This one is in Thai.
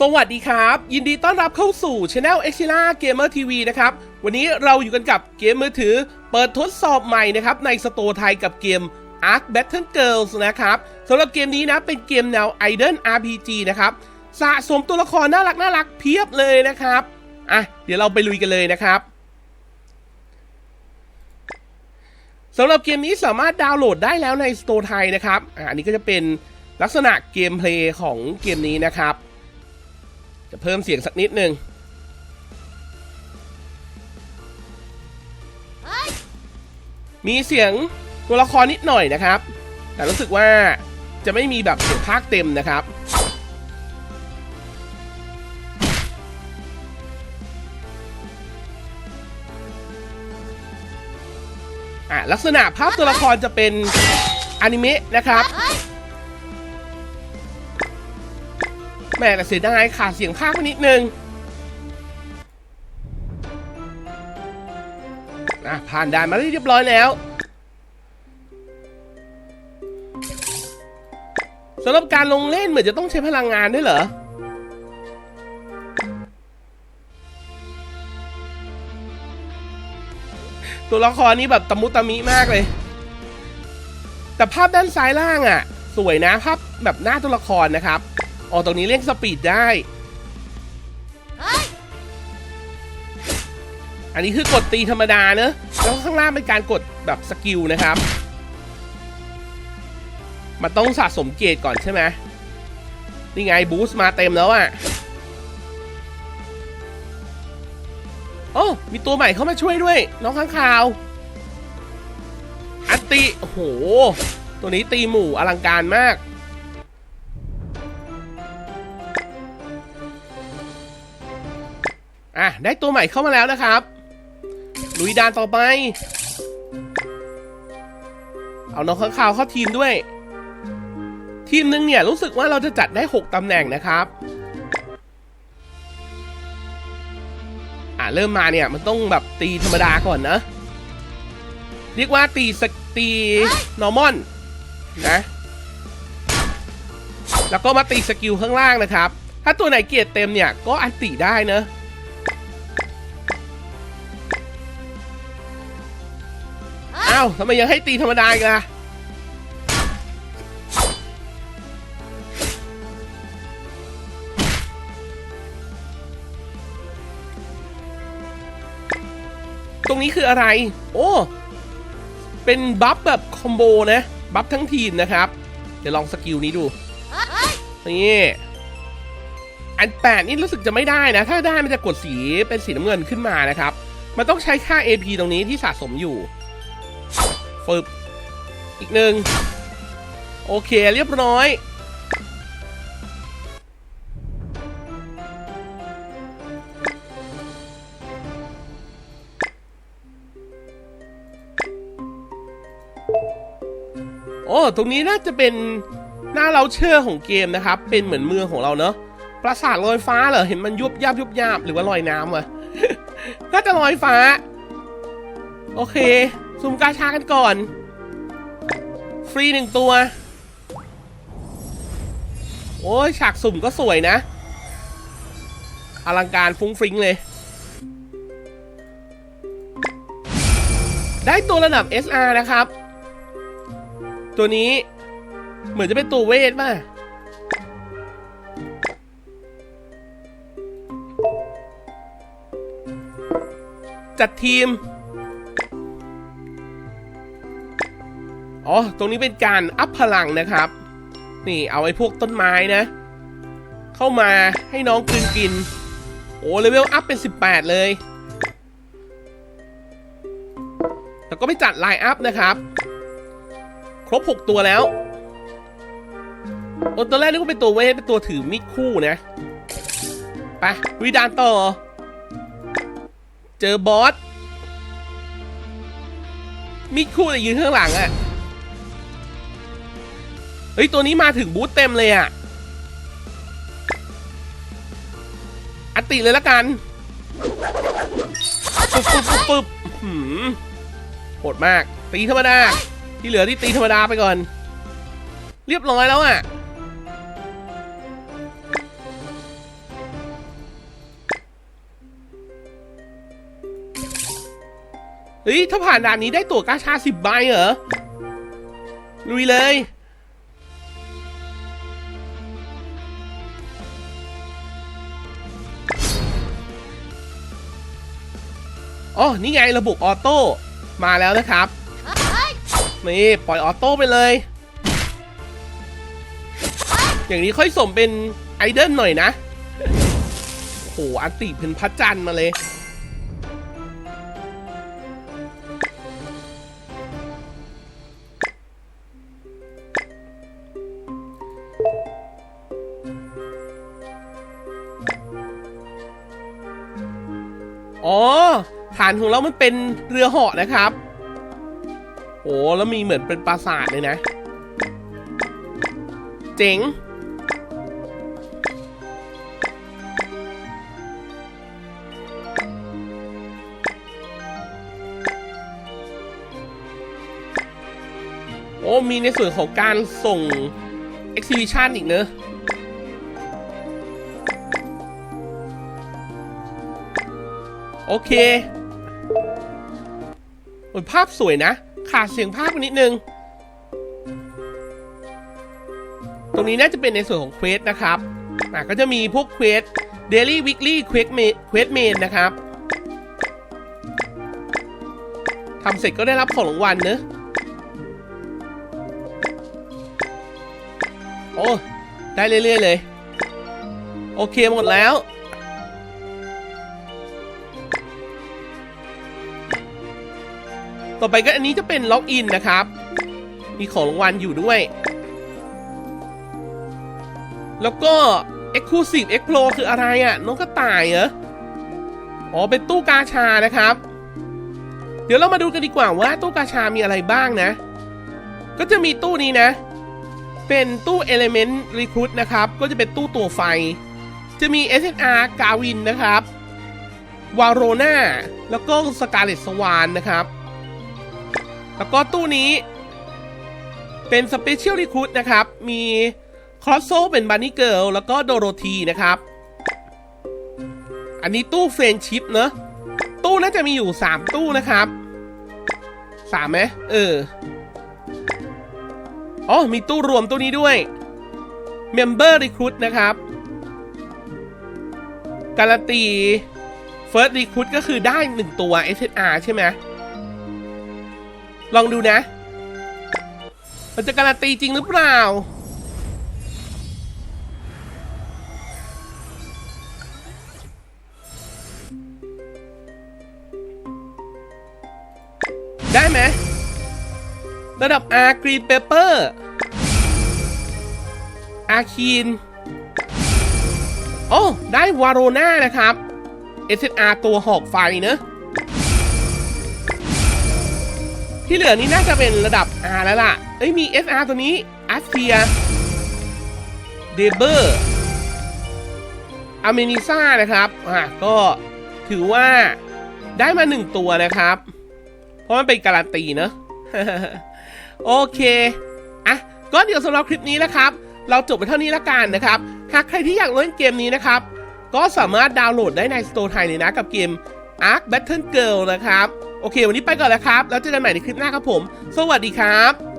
สวัสดีครับ ยินดีต้อนรับเข้าสู่ช anel e x i l a Gamer TV นะครับ วันนี้เราอยู่กันกับเกมมือถือ เปิดทดสอบใหม่นะครับ ในสโตร์ไทยกับเกม Ark Battle Girls นะครับสำหรับเกมนี้นะเป็นเกมแนว Idle RPG นะครับ สะสมตัวละครน่ารักน่ารักเพียบเลยนะครับ อะ เดี๋ยวเราไปลุยกันเลยนะครับสำหรับเกมนี้สามารถดาวน์โหลดได้แล้วในสโตร์ไทยนะครับ อ่าอันนี้ก็จะเป็นลักษณะเกมเพลย์ของเกมนี้นะครับ จะเพิ่มเสียงสักนิดหนึ่งมีเสียงตัวละครนิดหน่อยนะครับ แต่รู้สึกว่าจะไม่มีแบบเสียงภาคเต็มนะครับอะลักษณะภาพตัวละครจะเป็นอนิเมะนะครับ แม่แต่เสียดายขาดเสียงภาคไปนิดนึงอะผ่านด่านมาได้เรียบร้อยแล้วสำหรับการลงเล่นเหมือนจะต้องใช้พลังงานด้วยเหรอ ตัวละครนี้แบบตะมุตะมิมากเลย แต่ภาพด้านซ้ายล่างอะ่ะ สวยนะภาพแบบหน้าตัวละครนะครับ อ๋อตรงนี้เร่งสปีดได้ อันนี้คือกดตีธรรมดาเนอะแล้วข้างล่างเป็นการกดแบบสกิลนะครับ มันต้องสะสมเกรดก่อนใช่ไหมนี่ไงบูสต์มาเต็มแล้วอะ่ะโอ้มีตัวใหม่เข้ามาช่วยด้วย น้องข้างข่าว อัตติโอ้โห ตัวนี้ตีหมู่อลังการมาก อะ ได้ตัวใหม่เข้ามาแล้วนะครับ ลุยดานต่อไป เอาน้องข้างข่าวเข้าทีมด้วย ทีมหนึงเนี่ยรู้สึกว่าเราจะจัดได้ 6ตำแหน่งนะครับ อะ เริ่มมาเนี่ยมันต้องแบบตีธรรมดาก่อนนะ เรียกว่าตีสตี normal นนะ แล้วก็มาตีสกิลข้างล่างนะครับ ถ้าตัวไหนเกียรติเต็มเนี่ยก็อันติได้เนะ อ้าวทำไมยังให้ตีธรรมดาอีกล่ะตรงนี้คืออะไร โอ้ เป็นบัฟแบบคอมโบนะ บัฟทั้งทีมนะครับ เดี๋ยวลองสกิลนี้ดู นี่ อันแปดนี่รู้สึกจะไม่ได้นะ ถ้าได้มันจะกดสีเป็นสีน้ำเงินขึ้นมานะครับ มันต้องใช้ค่า AP ตรงนี้ที่สะสมอยู่ ฟึบอีกหนึ่งโอเคเรียบร้อยโอ้ตรงนี้น่าจะเป็นหน้าเราเชื่อของเกมนะครับ เป็นเหมือนเมืองของเราเนอะปราสาทลอยฟ้าเหรอ เห็นมันยุบยาบยุบยาบหรือว่าลอยน้ำวะน่าจะลอยฟ้า โอเค สุ่มกาชากันก่อน ฟรีหนึ่งตัว โอ้ยฉากสุ่มก็สวยนะ อลังการฟุ้งฟริ้งเลย ได้ตัวระดับ SR นะครับ ตัวนี้เหมือนจะเป็นตัวเวทป่ะจัดทีม อ๋อ ตรงนี้เป็นการอัพพลังนะครับ นี่เอาไอ้พวกต้นไม้นะ เข้ามาให้น้องกลืนกิน โอ้เลเวลอัพเป็น 18 เลย แล้วก็ไปจัดไลน์อัพนะครับ ครบ 6 ตัวแล้วโอ้ตัวแรกนึกว่าเป็นตัวเวทเป็นตัวถือมีดคู่นะไปวิดานต่อ เจอบอสมีดคู่แต่ยืนข้างหลังอะ เฮ้ย ตัวนี้มาถึงบูธเต็มเลยอะอติเลยละกันปุ๊บปุ๊บปุ๊บโหดมาก ตีธรรมดา ที่เหลือที่ตีธรรมดาไปก่อน เรียบร้อยแล้วอะเฮ้ย ถ้าผ่านด่านนี้ได้ตัวกาชาสิบใบเหรอ ลุยเลย อ๋อ นี่ไงระบบออโต้ มาแล้วนะครับ นี่ปล่อยออโต้ไปเลย อย่างนี้ค่อยสมเป็นไอเดิลหน่อยนะ โอ้โห อันติเป็นพระจันทร์มาเลยานของเรามันเป็นเรือเหาะนะครับ โอ้แล้วมีเหมือนเป็นปราสาทเลยนะ เจ๋ง โอ้ มีในส่วนของการส่ง exhibition อีกเนอะโอเค โอ้ยภาพสวยนะ ขาดเสียงภาพไปนิดนึง ตรงนี้น่าจะเป็นในส่วนของเควสนะครับอะก็จะมีพวกเควส Daily Weekly เควสเมเควสเมนนะครับทำเสร็จก็ได้รับของรางวัลเนอะโอ้ ได้เรื่อย ๆ เลย โอเคหมดแล้ว ต่อไปก็อันนี้จะเป็นล็อกอินนะครับ มีของรางวัลอยู่ด้วย แล้วก็ Exclusive Explo คืออะไรอะ่ะ น้องกระต่ายเหรอ อ๋อ เป็นตู้กาชานะครับ เดี๋ยวเรามาดูกันดีกว่าว่าตู้กาชามีอะไรบ้างนะ ก็จะมีตู้นี้นะ เป็นตู้ Element Recruit นะครับ ก็จะเป็นตู้ตัวไฟ จะมี SNR กาวินนะครับวาโรนาแล้วก็สกาเลตสวานนะครับ แล้วก็ตู้นี้ เป็นสเปเชียลรีคูดนะครับ มีคอสโซเป็นบันนี่เกิลแล้วก็โดโรธีนะครับ อันนี้ตู้เฟรนชิพเนอะตู้น่าจะมีอยู่ 3 ตู้นะครับสามไหมเอออ๋อมีตู้รวมตู้นี้ด้วย Member Recruit นะครับ การันตี First Recruit ก็คือได้ 1 ตัว SSR ใช่ไหม ลองดูนะ มันจะการันตีจริงหรือเปล่า ได้ไหมระดับ R Green Paper อาคีน โอ้ ได้วาโรนานะครับ SSR ตัวหอกไฟเนอะ ที่เหลือนี่น่าจะเป็นระดับ R แล้วล่ะ เอ้ยมี SR ตัวนี้อัสเทียเดเบอร์อเมนิซ่านะครับ อะ ก็ถือว่าได้มาหนึ่งตัวนะครับ เพราะมันเป็นการันตีเนอะโอเค อะ ก็เดี๋ยวสำหรับคลิปนี้นะครับ เราจบไปเท่านี้ละกันนะครับ หากใครที่อยากเล่นเกมนี้นะครับ ก็สามารถดาวน์โหลดได้ในสโตร์ไทยเลยนะกับเกม Ark Battle Girl นะครับ โอเค วันนี้ไปก่อนแล้วครับ แล้วเจอกันใหม่ในคลิปหน้าครับผม สวัสดีครับ